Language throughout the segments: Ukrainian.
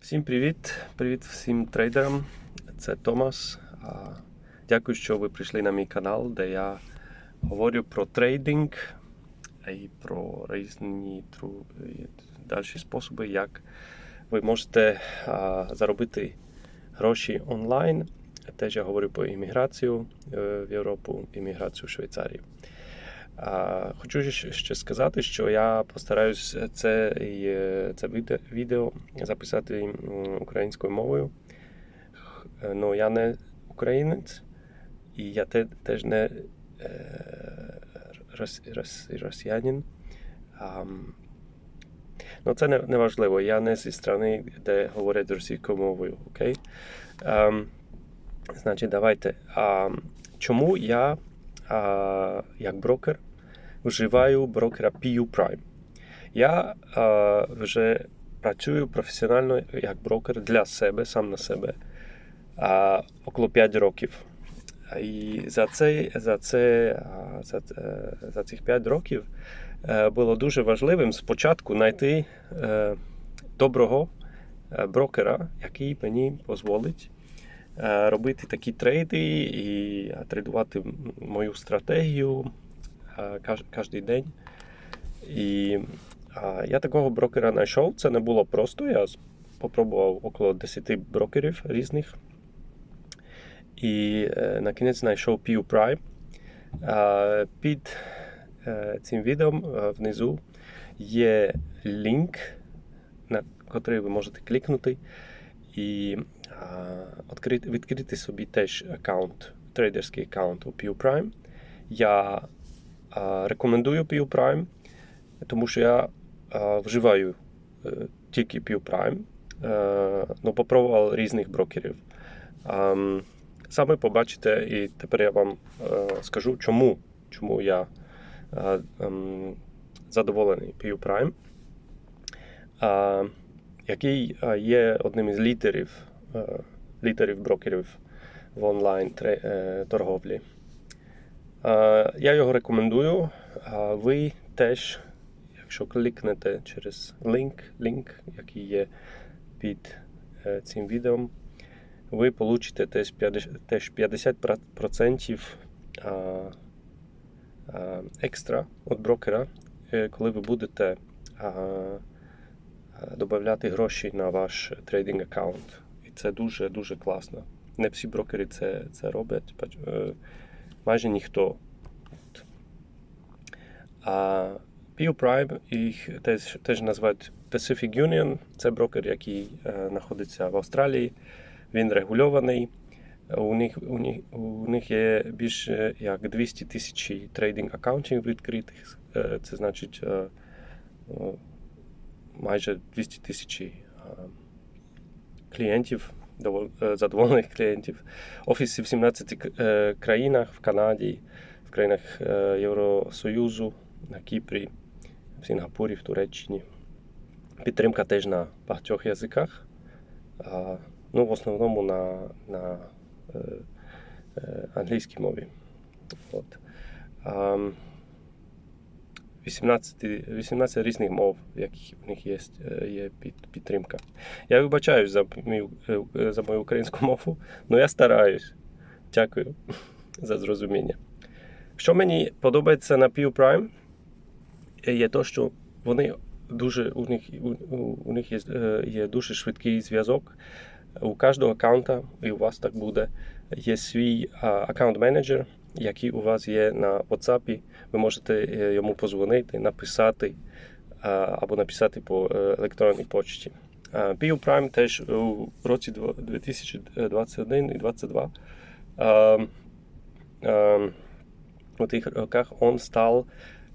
Всім привіт! Привіт всім трейдерам. Це Томас. Дякую, що ви прийшли на мій канал, де я говорю про трейдинг і про різні далі способи, як ви можете заробити гроші онлайн. Теж я говорю про імміграцію е, в Європу, імміграцію в Швейцарію. Хочу ще сказати, що я постараюсь це, це відео записати українською мовою. Ну, я не українець, і я те, теж не е, рос, рос, росіянин. Ну, це не, важливо. Я не зі сторони, де говорять російською мовою. Окей? Значить, давайте. Чому я, як брокер, вживаю брокера PU Prime? Я а, вже працюю професіонально як брокер для себе, сам на себе, а, около 5 років. І за, це, за, це, за, е, за цих 5 років е, було дуже важливим спочатку знайти е, доброго е, брокера, який мені дозволить е, робити такі трейди і е, трейдувати мою стратегію е, кожен день. І а, я такого брокера знайшов. Це не було просто. Я спробував около 10 брокерів різних. І е, на кінець знайшов Pew Prime. А, під е, цим відео е, внизу є лінк, на який ви можете клікнути і а, відкрити, собі теж аккаунт, трейдерський аккаунт у Pew Prime. Я рекомендую Pew Prime, тому що я вживаю е, тільки Pew Prime, е, ну, попробував різних брокерів. Саме побачите, і тепер я вам е, скажу, чому, чому я е, ем, задоволений Pew Prime, е, який є одним із лідерів, лідерів брокерів в онлайн торговлі. Е, Я його рекомендую. А Ви теж, якщо клікнете через лінк, лінк який є під е, цим відео, ви получите теж 50 теж 50% а, а, екстра від брокера, е, коли ви будете додавати гроші на ваш трейдинг аккаунт. І це дуже дуже класно. Не всі брокери це, це роблять, е, майже ніхто. А Prime їх теж, теж називають Pacific Union. Це брокер, який е, знаходиться в Австралії. Він регульований. У них, у, них, у них є більше як 200 тисяч трейдинг аккаунтів відкритих. Е, Це значить е, майже 200 тисяч клієнтів, задоволених клієнтів. Офіси в 17 к- е, країнах в Канаді, в країнах е, Євросоюзу, на Кіпрі, в Сінгапурі, в Туреччині. Підтримка теж на багатьох язиках. Ну, в основному на, на е, е, англійській мові. От. А, 18, 18 різних мов, в яких в них є, е, є під, підтримка. Я вибачаюсь за мою, е, за мою українську мову, але я стараюсь. Дякую за зрозуміння. Що мені подобається на Pew Prime, е, є те, що вони дуже у них, у, у- них є, є дуже швидкий зв'язок. У кожного аккаунта, і у вас так буде, є свій аккаунт-менеджер, який у вас є на WhatsApp. Ви можете е, йому позвонити, написати або написати по е, електронній почті. А, Pew Prime теж у році 2021 і 2022 а, а, у тих роках він став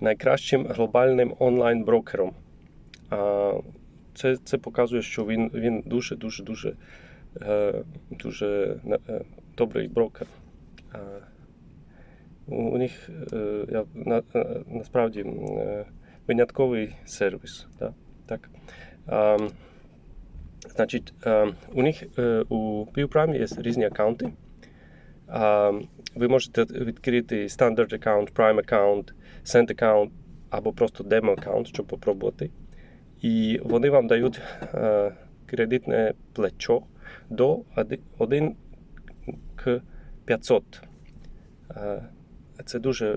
найкращим глобальним онлайн-брокером. Це, це показує, що він, він дуже, дуже, дуже, е, дуже добрий брокер. У них е, я, на, е, насправді е, винятковий сервіс. Да? Так. А, значить, у них у PewPrime є різні аккаунти. Ви можете відкрити Standard аккаунт, Prime аккаунт, Send аккаунт або просто демо аккаунт, щоб попробувати. І вони вам дають кредитне плечо до 1 к 500. Е, Це дуже е,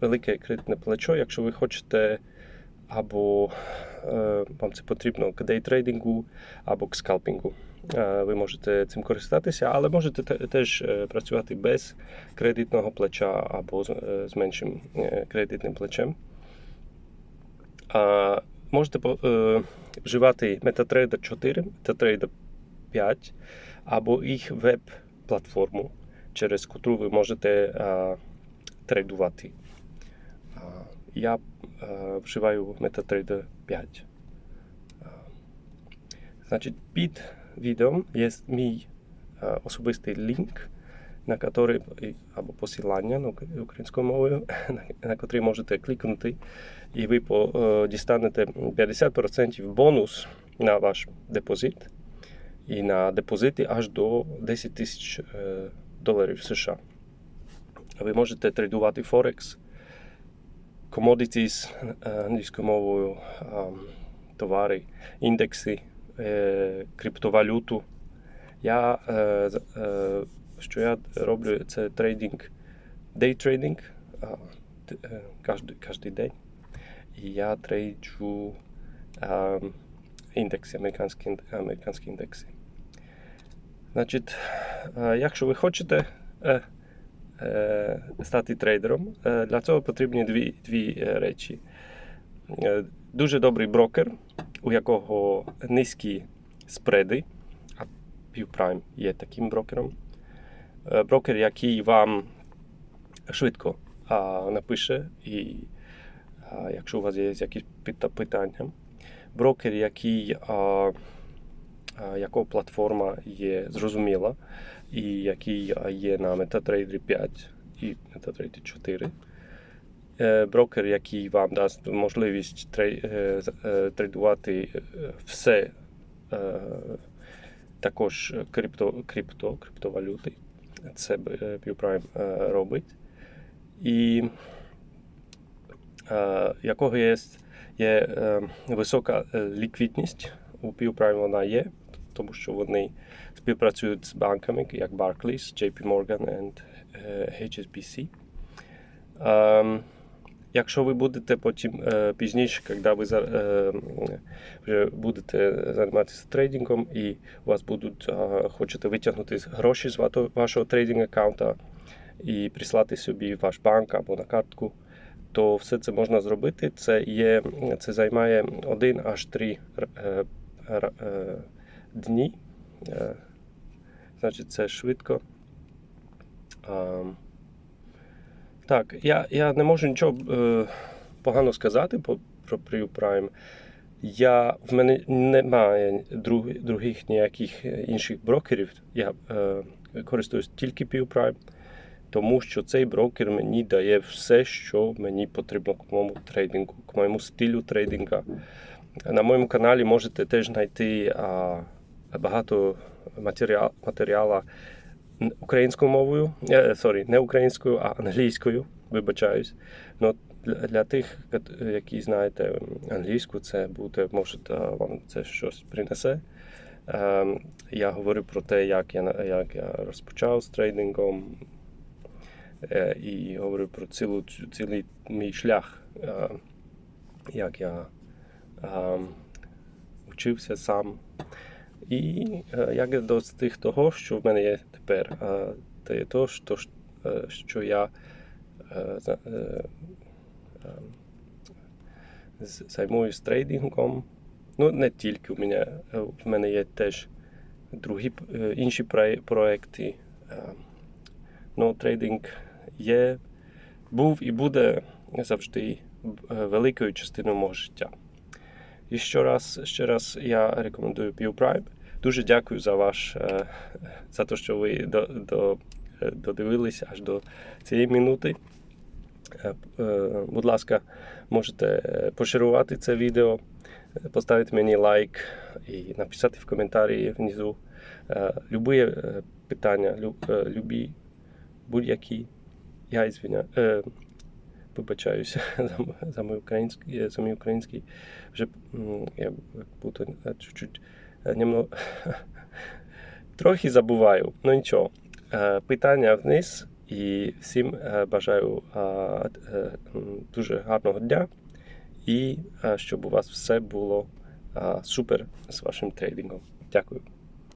велике кредитне плечо, якщо ви хочете або е, вам це потрібно к дейтрейдингу, або к скалпінгу. Е, Ви можете цим користатися, але можете теж е, працювати без кредитного плеча або з, е, з меншим е, кредитним плечем. А, можете е, вживати MetaTrader 4, MetaTrader 5 або їх веб-платформу, через яку ви можете а, трейдувати. Я вживаю MetaTrader 5. Значить, під відео є мій особистий лінк, на який, або посилання на українською мовою, на, який можете клікнути, і ви е, дістанете 50% бонус на ваш депозит і на депозити аж до 10 тисяч е, доларів США. Ви можете трейдувати Форекс, commodities е, англійською мовою, товари, індекси, е, криптовалюту. Я, е, що я роблю, це трейдинг, дейтрейдинг кожен день. І я трейджу індекси, американські, американські індекси. Значить, якщо ви хочете стати трейдером, е, для цього потрібні дві, дві е, речі. Е, Дуже добрий брокер, у якого низькі спреди, а PewPrime є таким брокером. Е, Брокер, який вам швидко напише, і якщо у вас є якісь питання. Брокер, який, якого платформа є зрозуміла, і який є на MetaTrader 5 і MetaTrader 4. Е, Брокер, який вам дасть можливість е, е, трейдувати все, також крипто, крипто, криптовалюти. Це PewPrime робить. І якого є, є висока ліквідність у PewPrime вона є, тому що вони співпрацюють з банками, як Barclays, JP Morgan і е, HSBC. Ем, Якщо ви будете потім е, пізніше, коли ви е, вже будете займатися трейдингом і у вас будуть хочете витягнути гроші з вашого трейдинг аккаунта і прислати собі ваш банк або на картку, то все це можна зробити. Це є це займає один аж три е, р- е, дні. Значить, це швидко. Так, я, я не можу нічого е, погано сказати по, про Priu Prime. Я, в мене немає друг, других ніяких інших брокерів. Я е, користуюсь тільки Priu тому що цей брокер мені дає все, що мені потрібно к моєму трейдингу, к моєму стилю трейдинга. На моєму каналі можете теж знайти а, багато матеріал, матеріалу н- українською мовою, е, sorry, не українською, а англійською, вибачаюсь. Но для, для тих, які знаєте англійську, це буде, може, вам це щось принесе. Ем, я говорю про те, як я, як я розпочав з трейдингом, е, і говорю про цілу, цілий мій шлях, е, як я вчився сам. І е, як я достиг того, що в мене є тепер. Це є то, що, що я е, е, е, з- займуюсь трейдингом. Ну, не тільки у мене, в мене є теж другі інші проекти. Ну, трейдинг є, був і буде завжди великою частиною мого життя. І ще раз, ще раз я рекомендую PewPrime. Дуже дякую за ваш е, за те, що ви до, до, е, додивилися аж до цієї минути. Е, Будь ласка, можете поширувати це відео, поставити мені лайк і написати в коментарі внизу. Любі питання, любі будь-які. Я ізвиня, е, вибачаюся за, мій український, за мій український. Вже я буду чуть-чуть е, немо... трохи забуваю. Ну нічого. Е, Питання вниз і всім е, бажаю дуже гарного дня і щоб у вас все було супер з вашим трейдингом. Дякую.